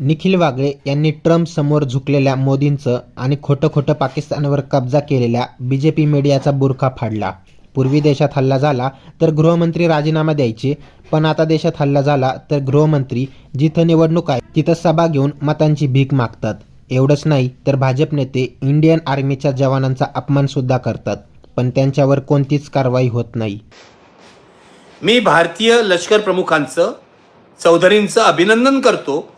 निखिल वागळे यांनी ट्रम्प समोर झुकलेल्या मोदींचं आणि खोटं खोटं पाकिस्तानवर कब्जा केलेल्या बी जे पी मीडियाचा बुरखा फाडला. पूर्वी देशात हल्ला झाला तर गृहमंत्री राजीनामा द्यायचे. पण आता देशात हल्ला झाला तर गृहमंत्री जिथं निवडणूक आहे तिथं सभा घेऊन मतांची भीक मागतात. एवढंच नाही तर भाजप नेते इंडियन आर्मीच्या जवानांचा अपमान सुद्धा करतात. पण त्यांच्यावर कोणतीच कारवाई होत नाही. मी भारतीय लष्कर प्रमुखांचं चौधरींचं अभिनंदन करतो.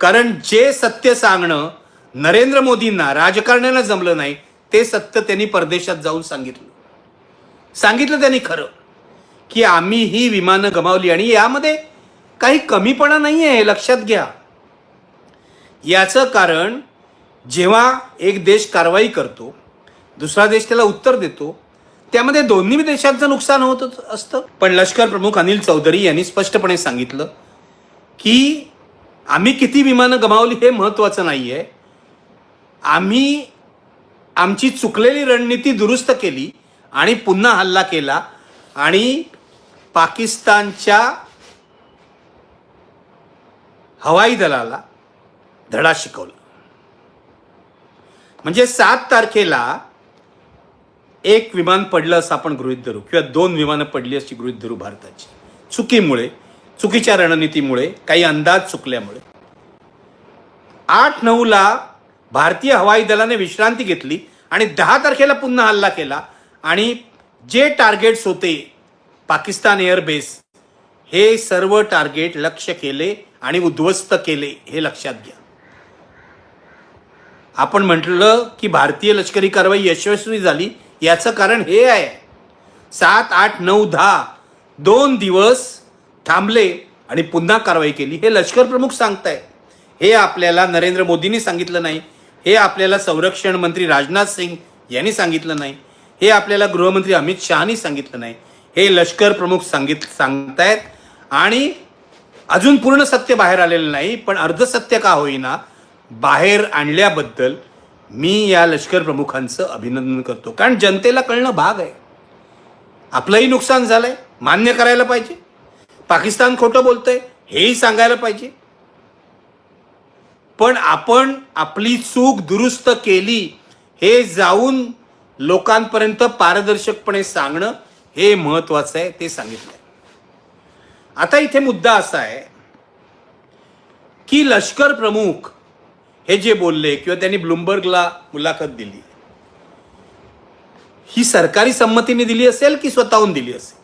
कारण जे सत्य सांगणं नरेंद्र मोदींना राजकारण्याला जमलं नाही ते सत्य त्यांनी परदेशात जाऊन सांगितलं. सांगितलं त्यांनी खरं. की आम्ही ही विमानं गमावली आणि यामध्ये काही कमीपणा नाही आहे लक्षात घ्या. याचं कारण जेव्हा एक देश कारवाई करतो दुसरा देश त्याला उत्तर देतो त्यामध्ये दोन्ही देशांचं नुकसान होत असतं. पण लष्कर प्रमुख अनिल चौधरी यांनी स्पष्टपणे सांगितलं की आम्ही किती विमानं गमावली हे महत्त्वाचं नाही आहे आम्ही आमची चुकलेली रणनीती दुरुस्त केली आणि पुन्हा हल्ला केला आणि पाकिस्तानच्या हवाई दलाला धडा शिकवला. म्हणजे सात तारखेला एक विमान पडलं असं आपण गृहित धरू किंवा दोन विमानं पडली अशी गृहित धरू भारताची. चुकीमुळे चुकीच्या रणनीतीमुळे काही अंदाज चुकल्यामुळे. आठ नऊला भारतीय हवाई दलाने विश्रांती घेतली आणि दहा तारखेला पुन्हा हल्ला केला आणि जे टार्गेट्स होते पाकिस्तान एअरबेस हे सर्व टार्गेट लक्ष केले आणि उद्ध्वस्त केले हे लक्षात घ्या. आपण म्हटलं की भारतीय लष्करी कारवाई यशस्वी झाली याचं कारण हे आहे. सात आठ नऊ दहा दोन दिवस थांबले आणि पुन्हा कारवाई केली. हे लष्कर प्रमुख सांगताय हे आपल्याला नरेंद्र मोदींनी सांगितलं नाही. हे आपल्याला संरक्षण मंत्री राजनाथ सिंग यांनी सांगितलं नाही. हे आपल्याला गृहमंत्री अमित शहानी सांगितलं नाही. हे लष्कर प्रमुख सांगित सांगतायत. आणि अजून पूर्ण सत्य बाहेर आलेलं नाही पण अर्धसत्य का होईना बाहेर आणल्याबद्दल मी या लष्कर प्रमुखांचं अभिनंदन करतो. कारण जनतेला कळणं भाग आहे. आपलंही नुकसान झालंय. मान्य करायला पाहिजे. पाकिस्तान खोटं बोलतंय हेही सांगायला पाहिजे. पण आपण आपली चूक दुरुस्त केली हे जाऊन लोकांपर्यंत पारदर्शकपणे सांगणं हे महत्वाचं आहे ते सांगितलंय. आता इथे मुद्दा असा आहे की लष्कर प्रमुख हे जे बोलले किंवा त्यांनी ब्लुमबर्गला मुलाखत दिली ही सरकारी संमतीने दिली असेल की स्वतःहून दिली असेल?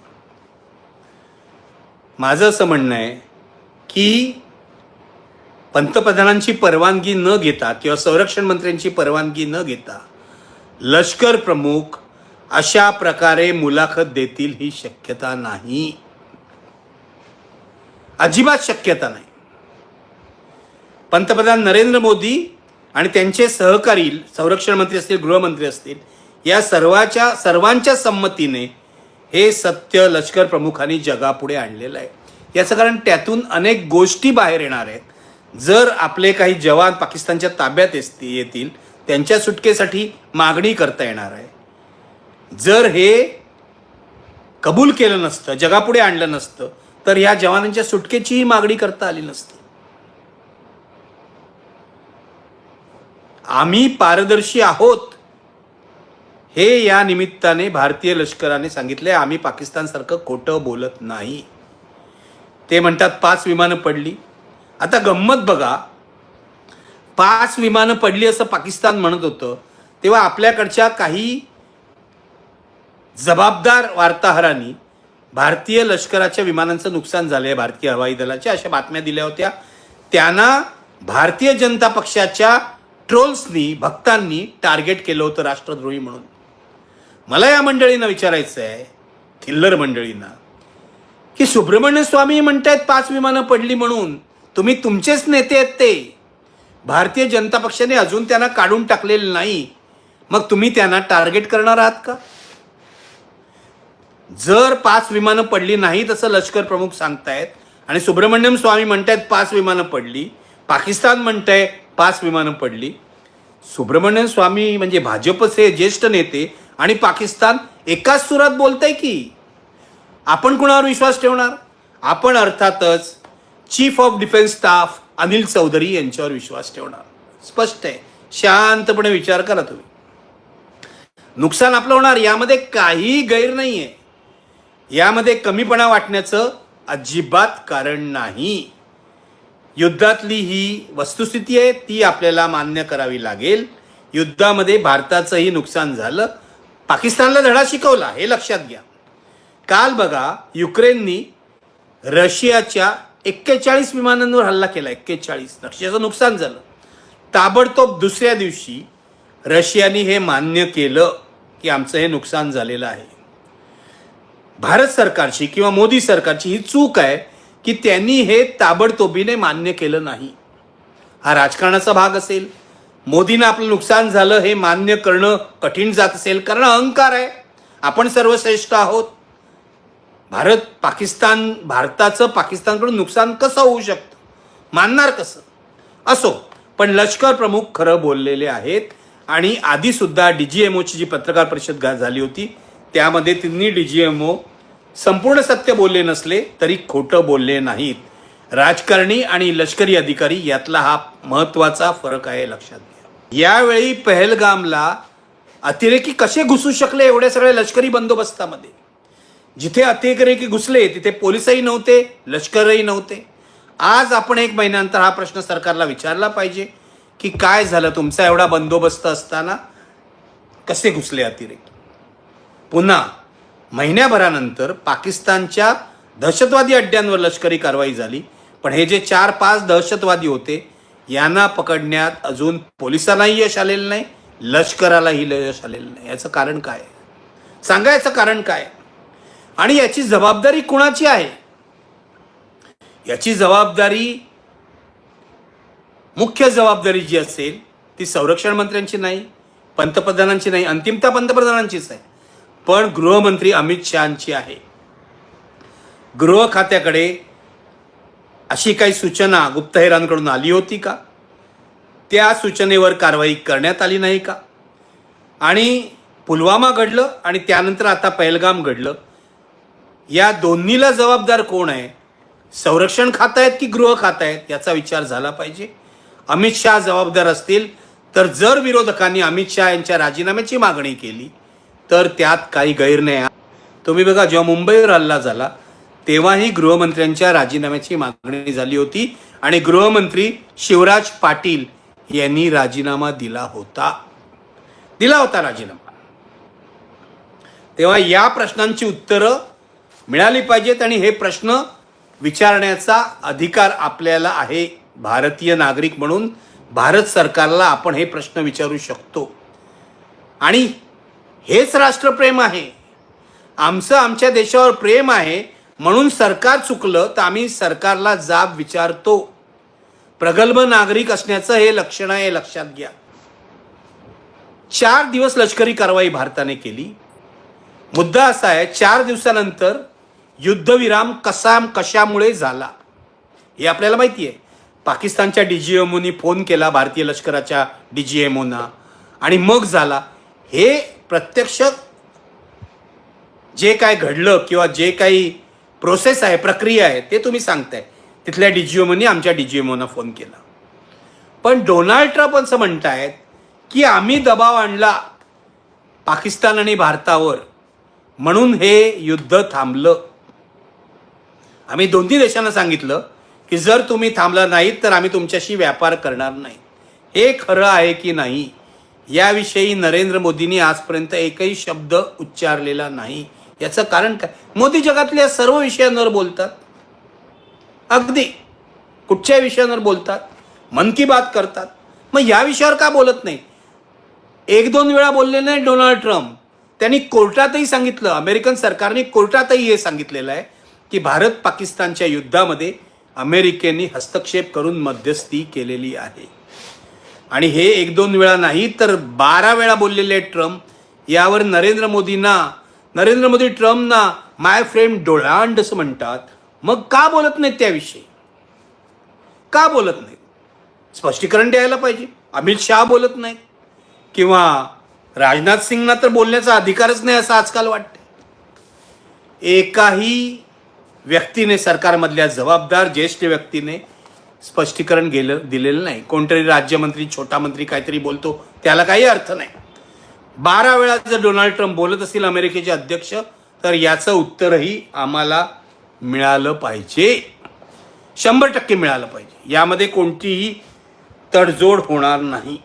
माझं असं म्हणणं आहे की पंतप्रधानांची परवानगी न घेता किंवा संरक्षण मंत्र्यांची परवानगी न घेता लष्कर प्रमुख अशा प्रकारे मुलाखत देतील ही शक्यता नाही. अजिबात शक्यता नाही. पंतप्रधान नरेंद्र मोदी आणि त्यांचे सहकारी संरक्षण मंत्री असतील गृहमंत्री असतील या सर्वाच्या सर्वांच्या संमतीने हे सत्य लष्कर प्रमुखांनी जगापुढे आणलेलं आहे. याचं कारण त्यातून अनेक गोष्टी बाहेर येणार आहेत. जर आपले काही जवान पाकिस्तानच्या ताब्यात येतील त्यांच्या सुटकेसाठी मागणी करता येणार आहे. जर हे कबूल केलं नसतं जगापुढे आणलं नसतं तर ह्या जवानांच्या सुटकेचीही मागणी करता आली नसती. आम्ही पारदर्शी आहोत. हे या निमित्ताने भारतीय लष्कराने सांगितले आम्ही पाकिस्तानसारखं खोटं बोलत नाही. ते म्हणतात पाच विमानं पडली. आता गंमत बघा पाच विमानं पडली असं पाकिस्तान म्हणत होतं तेव्हा आपल्याकडच्या काही जबाबदार वार्ताहरांनी भारतीय लष्कराच्या विमानांचं नुकसान झालं आहे भारतीय हवाई दलाच्या अशा बातम्या दिल्या होत्या. त्यांना भारतीय जनता पक्षाच्या ट्रोल्सनी भक्तांनी टार्गेट केलं होतं राष्ट्रद्रोही म्हणून. मला या मंडळींना विचारायचं आहे थिल्लर मंडळींना की सुब्रमण्य स्वामी म्हणतायत पाच विमानं पडली म्हणून तुम्ही तुमचेच नेते आहेत ते. भारतीय जनता पक्षाने अजून त्यांना काढून टाकलेलं नाही. मग तुम्ही त्यांना टार्गेट करणार आहात का? जर पाच विमानं पडली नाहीत असं लष्कर प्रमुख सांगतायत आणि सुब्रमण्यम स्वामी म्हणतायत पाच विमानं पडली पाकिस्तान म्हणतंय पाच विमानं पडली सुब्रमण्यम स्वामी म्हणजे भाजपचे ज्येष्ठ नेते आणि पाकिस्तान एकाच सुरात बोलतंय की आपण कुणावर विश्वास ठेवणार? आपण अर्थातच chief of defence staff Anil Chaudhary यांच्यावर विश्वास ठेवणार. स्पष्ट आहे. शांतपणे विचार करा तुम्ही. नुकसान आपलं होणार यामध्ये काही गैर नाही आहे यामध्ये कमीपणा वाटण्याचं अजिबात कारण नाही. युद्धातली ही वस्तुस्थिती आहे ती आपल्याला मान्य करावी लागेल. युद्धामध्ये भारताचंही नुकसान झालं. पाकिस्तानला धडा शिकवला हे लक्षात घ्या. काल बघा युक्रेननी रशियाच्या एक्केचाळीस विमानांवर हल्ला केला एक्केचाळीस. रशियाचं नुकसान झालं. ताबडतोब दुसऱ्या दिवशी रशियाने हे मान्य केलं की आमचं हे नुकसान झालेलं आहे. भारत सरकारची किंवा मोदी सरकारची ही चूक आहे की त्यांनी हे ताबडतोबीने मान्य केलं नाही. हा राजकारणाचा भाग असेल मोदींना आपलं नुकसान झालं हे मान्य करणं कठीण जात असेल कारण अहंकार आहे. आपण सर्वश्रेष्ठ आहोत. भारत पाकिस्तान भारताचं पाकिस्तानकडून नुकसान कसं होऊ शकतं? मानणार कसं? असो पण लष्कर प्रमुख खरं बोललेले आहेत आणि आधीसुद्धा डी जी एम ओची जी पत्रकार परिषद झाली होती त्यामध्ये त्यांनी डी जी एम ओ संपूर्ण सत्य बोलले नसले तरी खोटं बोलले नाहीत. राजकारणी आणि लष्करी अधिकारी यातला हा महत्त्वाचा फरक आहे लक्षात घ्या. यावेळी पहलगामला अतिरेकी कसे घुसू शकले एवढ्या सगळ्या लष्करी बंदोबस्तामध्ये? जिथे अतिरेकी घुसले तिथे पोलिसही नव्हते लष्करही नव्हते. आज आपण एक महिन्यानंतर हा प्रश्न सरकारला विचारला पाहिजे की काय झालं? तुमचा एवढा बंदोबस्त असताना कसे घुसले अतिरेकी? पुन्हा महिन्याभरानंतर पाकिस्तानच्या दहशतवादी अड्ड्यांवर लष्करी कारवाई झाली पण हे जे चार पाच दहशतवादी होते यांना पकडण्यात अजून पोलिसांनाही यश आलेलं नाही लष्करालाही यश आलेलं नाही. याचं कारण काय? सांगायचं कारण काय? आणि याची जबाबदारी कुणाची आहे? याची जबाबदारी मुख्य जबाबदारी जी असेल ती संरक्षण मंत्र्यांची नाही पंतप्रधानांची नाही अंतिमता पंतप्रधानांचीच आहे. पण गृहमंत्री अमित शहाची आहे. गृह खात्याकडे अशी काही सूचना गुप्तहेरांकडून आली होती का? त्या सूचनेवर कारवाई करण्यात आली नाही का? आणि पुलवामा घडलं आणि त्यानंतर आता पहलगाम घडलं. या दोन्हीला जबाबदार कोण आहे? संरक्षण खात आहेत की गृह खात आहेत याचा विचार झाला पाहिजे. अमित शहा जबाबदार असतील तर जर विरोधकांनी अमित शहा यांच्या राजीनाम्याची मागणी केली तर त्यात काही गैर नाही. तुम्ही बघा जेव्हा मुंबईवर हल्ला झाला तेव्हाही गृहमंत्र्यांच्या राजीनाम्याची मागणी झाली होती आणि गृहमंत्री शिवराज पाटील यांनी राजीनामा दिला होता. दिला होता राजीनामा. तेव्हा या प्रश्नांची उत्तरं मिळाली पाहिजेत आणि हे प्रश्न विचारण्याचा अधिकार आपल्याला आहे. भारतीय नागरिक म्हणून भारत सरकारला आपण हे प्रश्न विचारू शकतो. आणि हेच राष्ट्रप्रेम आहे. आमचं आमच्या देशावर प्रेम आहे. म्हणून सरकार चुकलं तर आम्ही सरकारला जाब विचारतो. प्रगल्भ नागरिक असण्याचं हे लक्षण आहे लक्षात घ्या. चार दिवस लष्करी कारवाई भारताने केली. मुद्दा असा आहे चार दिवसानंतर युद्धविराम कसा कशामुळे झाला? हे आपल्याला माहिती आहे. पाकिस्तानच्या डी जी एमओनी फोन केला भारतीय लष्कराच्या डी जी एमओना आणि मग झाला. हे प्रत्यक्ष जे काय घडलं किंवा जे काही प्रोसेस आहे प्रक्रिया आहे ते तुम्ही सांगताय. तिथल्या डी आमच्या डी जी फोन केला. पण डोनाल्ड ट्रम्प असं म्हणतायत की आम्ही दबाव आणला पाकिस्तान आणि भारतावर म्हणून हे युद्ध थांबलं. आम्ही दोन्ही देशांना सांगितलं की जर तुम्ही थांबला नाहीत तर आम्ही तुमच्याशी व्यापार करणार नाही. हे खरं आहे की नाही? याविषयी नरेंद्र मोदींनी आजपर्यंत एकही शब्द उच्चारलेला नाही. याचं कारण काय? मोदी जगातल्या सर्व विषयांवर बोलतात. अगदी कुठच्या विषयांवर बोलतात. मन की बात करतात. मग या विषयावर का बोलत नाही? एक दोन वेळा बोलले नाही डोनाल्ड ट्रम्प. त्यांनी कोर्टातही सांगितलं अमेरिकन सरकारने कोर्टातही हे सांगितलेलं आहे की भारत पाकिस्तानच्या युद्धामध्ये अमेरिकेने हस्तक्षेप करून मध्यस्थी केलेली आहे. आणि हे एक दोन वेळा नाही तर बारा वेळा बोललेले ट्रम्प यावर नरेंद्र मोदींना नरेंद्र मोदी ट्रम्पना माय फ्रेंड डोळांड असं म्हणतात. मग का बोलत नाहीत त्याविषयी? का बोलत नाहीत? स्पष्टीकरण द्यायला पाहिजे. अमित शहा बोलत नाहीत. किंवा राजनाथ सिंगना तर बोलण्याचा अधिकारच नाही असं आजकाल वाटतं एकाही व्यक्तीने सरकारमधल्या जबाबदार ज्येष्ठ व्यक्तीने स्पष्टीकरण गेलं दिलेलं नाही. कोणतरी राज्यमंत्री छोटा मंत्री काहीतरी बोलतो त्याला काही अर्थ नाही. बारा वेळा जर डोनाल्ड ट्रम्प बोलत असतील अमेरिकेचे अध्यक्ष तर याचं उत्तरही आम्हाला मिळालं पाहिजे. शंभर टक्के मिळालं पाहिजे. यामध्ये कोणतीही तडजोड होणार नाही.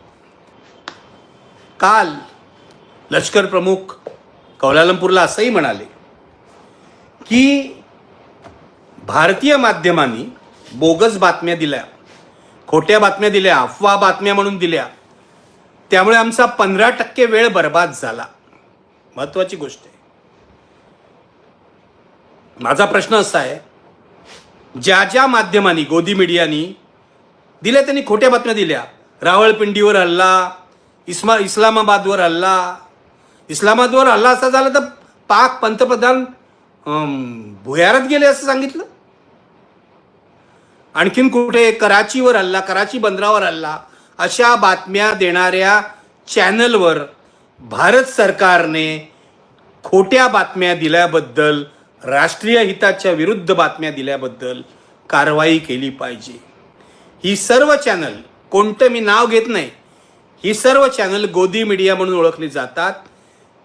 काल लष्कर प्रमुख कौलालंपूरला असंही म्हणाले की भारतीय माध्यमांनी बोगस बातम्या दिल्या खोट्या बातम्या दिल्या अफवा बातम्या म्हणून दिल्या त्यामुळे आमचा पंधरा टक्के वेळ बर्बाद झाला. महत्वाची गोष्ट आहे. माझा प्रश्न असा आहे ज्या ज्या माध्यमांनी गोदी मीडियानी दिल्या त्यांनी खोट्या बातम्या दिल्या. रावळपिंडीवर हल्ला इस्मा इस्लामाबादवर हल्ला. इस्लामाबादवर हल्ला असा झाला तर पाक पंतप्रधान भुयारात गेले असं सांगितलं? आणखीन कुठे कराचीवर हल्ला कराची बंदरावर हल्ला? अशा बातम्या देणाऱ्या चॅनलवर भारत सरकारने खोट्या बातम्या दिल्याबद्दल राष्ट्रीय हिताच्या विरुद्ध बातम्या दिल्याबद्दल कारवाई केली पाहिजे. ही सर्व चॅनल कोणतं मी नाव घेत नाही ही सर्व चॅनल गोदी मीडिया म्हणून ओळखली जातात.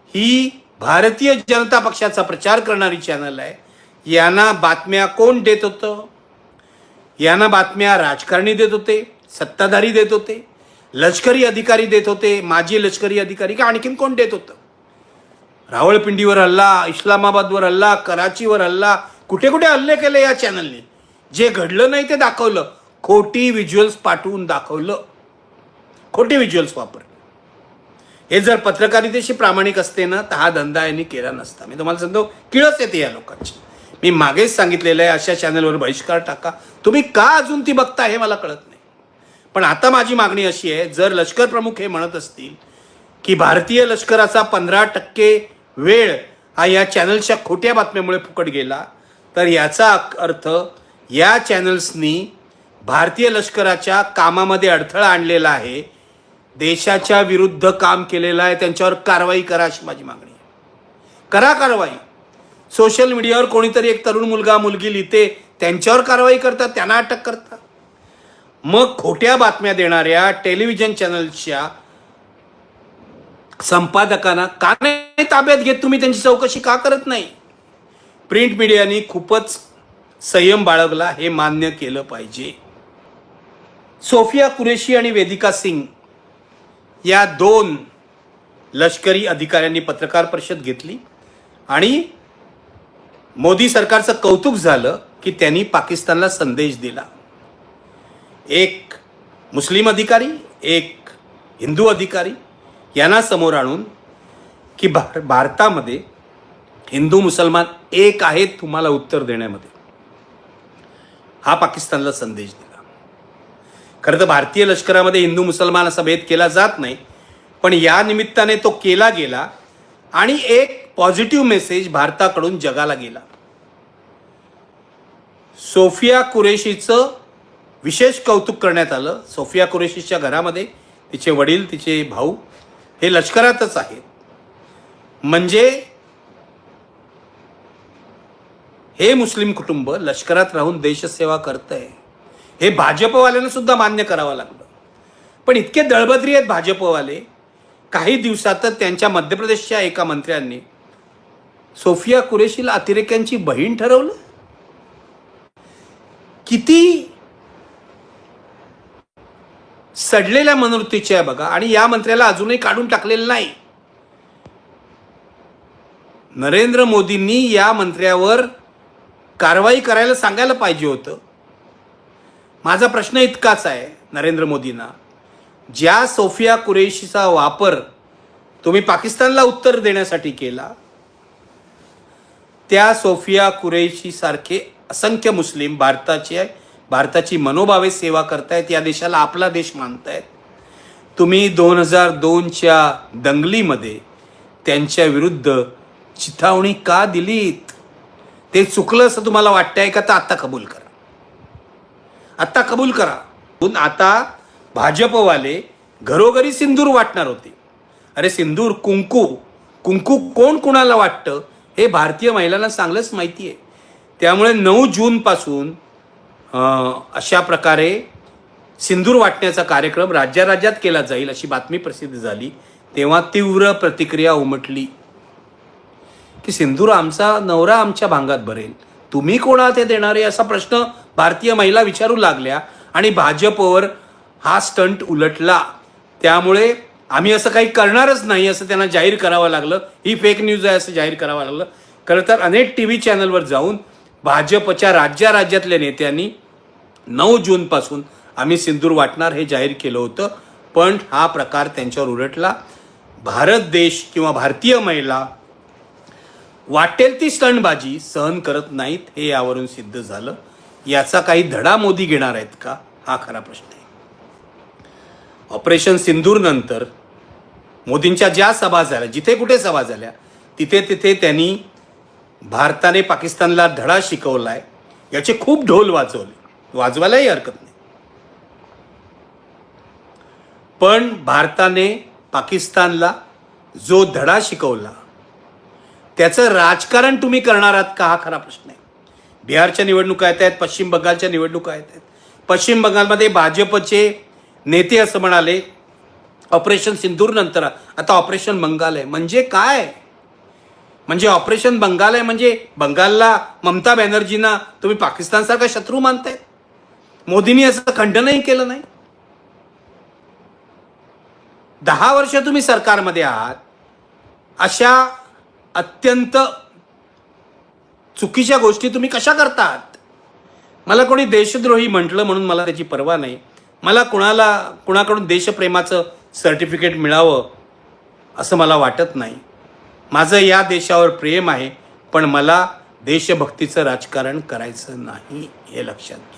ही भारतीय जनता पक्षाचा प्रचार करणारी चॅनल आहे. यांना बातम्या कोण देत होतं? यांना बातम्या राजकारणी देत होते. सत्ताधारी देत होते लष्करी अधिकारी देत होते माजी लष्करी अधिकारी का आणखीन कोण देत होतं? रावळपिंडीवर हल्ला इस्लामाबादवर हल्ला कराचीवर हल्ला कुठे कुठे हल्ले केले या चॅनलने जे घडलं नाही ते दाखवलं. खोटी व्हिज्युअल्स पाठवून दाखवलं. खोटी व्हिज्युअल्स वापर हे जर पत्रकारितेशी प्रामाणिक असते ना तर हा धंदा यांनी केला नसता. मी तुम्हाला सांगतो किळस येते या लोकांची. मी मागेच सांगितलेलं आहे अशा चॅनलवर बहिष्कार टाका. तुम्ही का अजून ती बघता हे मला कळत नाही. पण आता माझी मागणी अशी आहे जर लष्कर प्रमुख हे म्हणत असतील की भारतीय लष्कराचा पंधरा टक्के वेळ हा या चॅनलच्या खोट्या बातम्यामुळे फुकट गेला तर याचा अर्थ या चॅनल्सनी भारतीय लष्कराच्या कामामध्ये अडथळा आणलेला आहे देशाच्या विरुद्ध काम केलेलं आहे त्यांच्यावर कारवाई करा अशी माझी मागणी आहे. करा कारवाई. सोशल मीडियावर कोणीतरी एक तरुण मुलगा मुलगी लिहिते त्यांच्यावर कारवाई करतात त्यांना अटक करतात. मग खोट्या बातम्या देणाऱ्या टेलिव्हिजन चॅनलच्या संपादकांना का नाही ताब्यात घेत तुम्ही? त्यांची चौकशी का करत नाही? प्रिंट मीडियानी खूपच संयम बाळगला हे मान्य केलं पाहिजे. सोफिया कुरेशी आणि वेदिका सिंग या दोन लष्करी अधिकाऱ्यांनी पत्रकार परिषद घेतली आणि मोदी सरकारचं कौतुक झालं की त्यांनी पाकिस्तानला संदेश दिला. एक मुस्लिम अधिकारी एक हिंदू अधिकारी यांना समोर आणून की भार भारतामध्ये हिंदू मुसलमान एक आहेत तुम्हाला उत्तर देण्यामध्ये. हा पाकिस्तानला संदेश दिला. खरं तर भारतीय लष्करामध्ये हिंदू मुसलमान असा भेद केला जात नाही पण या निमित्ताने तो केला गेला आणि एक पॉझिटिव्ह मेसेज भारताकडून जगाला गेला. सोफिया कुरेशीचं विशेष कौतुक करण्यात आलं. सोफिया कुरेशीच्या घरामध्ये तिचे वडील तिचे भाऊ हे लष्करातच आहेत. म्हणजे हे मुस्लिम कुटुंब लष्करात राहून देशसेवा करतंय. हे भाजपवाल्यांना सुद्धा मान्य करावं लागलं. पण इतके दळबद्री आहेत भाजपवाले काही दिवसातच त्यांच्या मध्य प्रदेशच्या एका मंत्र्यांनी सोफिया कुरेशीला अतिरेक्यांची बहीण ठरवलं. किती सडलेल्या मनोवृत्तीचे आहे बघा. आणि या मंत्र्याला अजूनही काढून टाकलेलं नाही. नरेंद्र मोदींनी या मंत्र्यावर कारवाई करायला सांगायला पाहिजे होतं. माझा प्रश्न इतकाच आहे नरेंद्र मोदींना. ज्या सोफिया कुरेशीचा वापर तुम्ही पाकिस्तानला उत्तर देण्यासाठी केला त्या सोफिया कुरेशी सारखे असंख्य मुस्लिम भारताचे भारताची मनोभावे सेवा करतायत या देशाला आपला देश मानतायत. तुम्ही दोन हजार दोनच्या दंगलीमध्ये त्यांच्या विरुद्ध चिथावणी का दिलीत? ते चुकलं असं तुम्हाला वाटतंय का? तर आत्ता कबूल करा. आत्ता कबूल करा. पण आता भाजपवाले घरोघरी सिंदूर वाटणार होते. अरे सिंदूर कुंकू कुंकू कोण कुणाला वाटतं? हे भारतीय महिलांना चांगलंच माहिती आहे त्यामुळे नऊ जूनपासून अशा प्रकारे सिंदूर वाटण्याचा कार्यक्रम राज्याराज्यात केला जाईल अशी बातमी प्रसिद्ध झाली. तेव्हा तीव्र प्रतिक्रिया उमटली. की सिंदूर आमचा नवरा आमच्या भांगात भरेल तुम्ही कोणा ते देणारे असा प्रश्न भारतीय महिला विचारू लागल्या आणि भाजपवर हा स्टंट उलटला. त्यामुळे आम्ही असं काही करणारच नाही असं त्यांना जाहीर करावं लागलं. ही फेक न्यूज आहे असं जाहीर करावं लागलं. खरं तर अनेक टी व्ही चॅनलवर जाऊन भाजपच्या राज्या राज्यातल्या नेत्यांनी नऊ जूनपासून आम्ही सिंदूर वाटणार हे जाहीर केलं होतं. पण हा प्रकार त्यांच्यावर उलटला. भारत देश किंवा भारतीय महिला वाटेल ती स्टंटबाजी सहन करत नाहीत हे यावरून सिद्ध झालं. याचा काही धडा मोदी घेणार आहेत का? हा खरा प्रश्न आहे. ऑपरेशन सिंदूरनंतर मोदींच्या ज्या सभा झाल्या जिथे कुठे सभा झाल्या तिथे तिथे त्यांनी भारताने पाकिस्तानला धडा शिकवलाय. याचे खूप ढोल वाजवले. वाजवायलाही हरकत नाही. पण भारताने पाकिस्तानला जो धडा शिकवला त्याचं राजकारण तुम्ही करणार आहात का हा खरा प्रश्न आहे. बिहारच्या निवडणुका येत आहेत पश्चिम बंगालच्या निवडणुका येत आहेत. पश्चिम बंगालमध्ये भाजपचे नेते असं म्हणाले ऑपरेशन सिंदूर नंतर आता ऑपरेशन बंगाल आहे. म्हणजे काय? म्हणजे ऑपरेशन बंगाल आहे म्हणजे बंगालला ममता बॅनर्जींना तुम्ही पाकिस्तानसारखा शत्रू मानताय? मोदींनी असं खंडनही केलं नाही. दहा वर्ष तुम्ही सरकारमध्ये आहात. अशा अत्यंत चुकीच्या गोष्टी तुम्ही कशा करतात? मला कोणी देशद्रोही म्हटलं म्हणून मला त्याची पर्वा नाही. मला कुणाला कुणाकडून देशप्रेमाचं सर्टिफिकेट मिळावं असं मला वाटत नाही. माझं या देशावर प्रेम आहे पण मला देशभक्तीचं राजकारण करायचं नाही हे लक्षात घ्या